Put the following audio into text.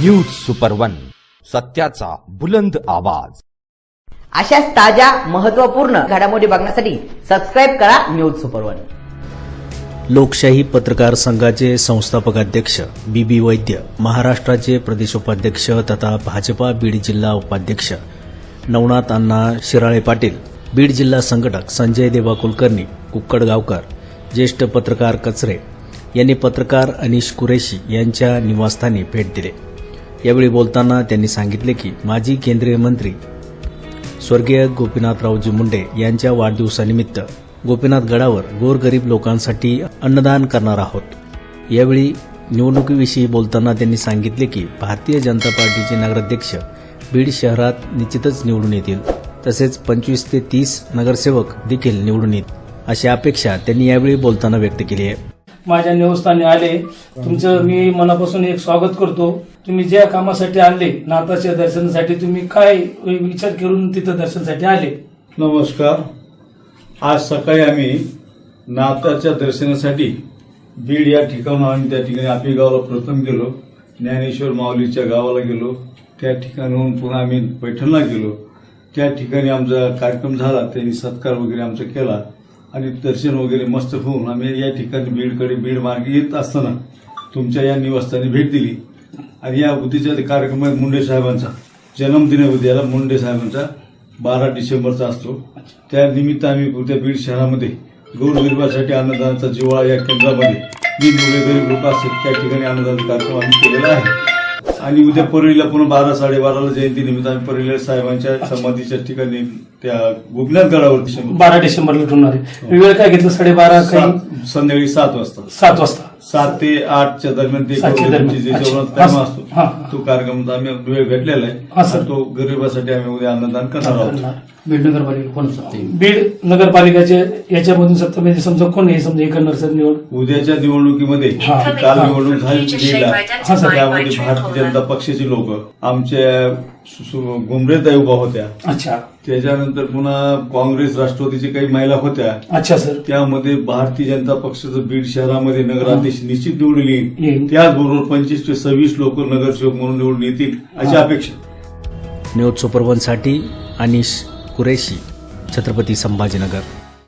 News super one सत्याचा बुलंद आवाज. अशाच ताज्या महत्त्वपूर्ण घडामोडी बघण्यासाठी सबस्क्राईब करा न्यूज सुपर वन लोकशाही पत्रकार संघाचे संस्थापक अध्यक्ष बी बी वैद्य महाराष्ट्राचे प्रदेशोपाध्यक्ष तथा भाजपा बीड जिल्हा उपाध्यक्ष नवनाथ अण्णा शिराळे पाटील बीड जिल्हा संघटक संजय देवा कुलकर्णी कुक्कड गावकर ज्येष्ठ पत्रकार कचरे यांनी पत्रकार अनिश कुरेशी यांच्या निवासस्थानी भेट दिली. यावेळी बोलताना त्यांनी सांगितले की माजी केंद्रीय मंत्री स्वर्गीय गोपीनाथरावजी मुंडे यांच्या वाढदिवसानिमित्त गोपीनाथ गडावर गोरगरीब लोकांसाठी अन्नदान करणार आहोत. यावेळी निवडणुकीविषयी बोलताना त्यांनी सांगितले की भारतीय जनता पार्टीचे नगराध्यक्ष बीड शहरात निश्चितच निवडून येतील. तसेच पंचवीस ते तीस नगरसेवक देखील निवडून येतील अशी अपेक्षा त्यांनी यावेळी बोलताना व्यक्त केली आहे. माझ्या निवासस्थानी आले. तुमचं मी मनापासून एक स्वागत करतो. तुम्ही ज्या कामासाठी आले नाथाच्या दर्शनासाठी तुम्ही काय विचार करून तिथं दर्शनासाठी आले? नमस्कार. आज सकाळी आम्ही नाथाच्या दर्शनासाठी बीड या ठिकाणाहून आम्ही त्या ठिकाणी आपली गावाला प्रथम गेलो. ज्ञानेश्वर माऊलीच्या गावाला गेलो. त्या ठिकाणाहून पुन्हा आम्ही पैठणला गेलो. त्या ठिकाणी आमचा कार्यक्रम झाला. त्यांनी सत्कार वगैरे आमचा केला. आणि दर्शन वगैरे मस्त होऊन आम्ही या ठिकाणी बीडकडे बीड मार्गे येत असताना तुमच्या या निवासस्थानी भेट दिली. आणि या उद्याच्या आहे मुंडे साहेबांचा. जन्मदिन आहे उद्याला मुंडे साहेबांचा. बारा डिसेंबरचा असतो. त्या निमित्त आम्ही उद्या बीड शहरामध्ये गोरगरिबासाठी अन्नदानाचा जिवाळा या केंद्रामध्ये. जी मुले गरीब लोक असतात त्या ठिकाणी अन्नदान कार्यक्रम आम्ही केलेला आहे. आणि उद्या परळीला पुन्हा बारा साडेबाराला जयंती निमित्त आम्ही परळीला साहेबांच्या समाधीच्या ठिकाणी त्या गोपीनाथ गडावर बारा डिसेंबरला ठेवणार आहे वेळ काय घेतलं? साडेबारा काही? संध्याकाळी सात वाजता. सात वाजता. सात ते आठच्या दरम्यान ते सातच्या दरम्यान. जे अच्छा. जेवणाचा टाइम हा, असतो हा, हा. तो कार्यक्रम आम्ही वेळ भेटलेला हा, आहे सर. तो गरिबासाठी आम्ही उद्या अन्नदान करणार आहोत बीड नगरपालिका कोण बीड नगरपालिकेचे याच्यामधून सत्ता म्हणजे समजा कोण आहे समजा हे करणार सर निवड उद्याच्या निवडणुकीमध्ये हा. काल हा. निवडणूक झाली हा, सर. त्यामध्ये भारतीय जनता पक्षाचे लोक आमच्या घुमरेताई उभा होत्या. अच्छा. त्याच्यानंतर पुन्हा काँग्रेस राष्ट्रवादीचे काही महिला होत्या. अच्छा सर. त्यामध्ये भारतीय जनता पक्षाचं बीड शहरामध्ये नगराध्यक्ष निश्चित निवडून येईल. त्याचबरोबर पंचवीस ते सव्वीस लोक नगरसेवक म्हणून निवडून येतील अशी. अपेक्षा. न्यूज सुपर वनसाठी अनिश कुरेशी छत्रपती संभाजीनगर.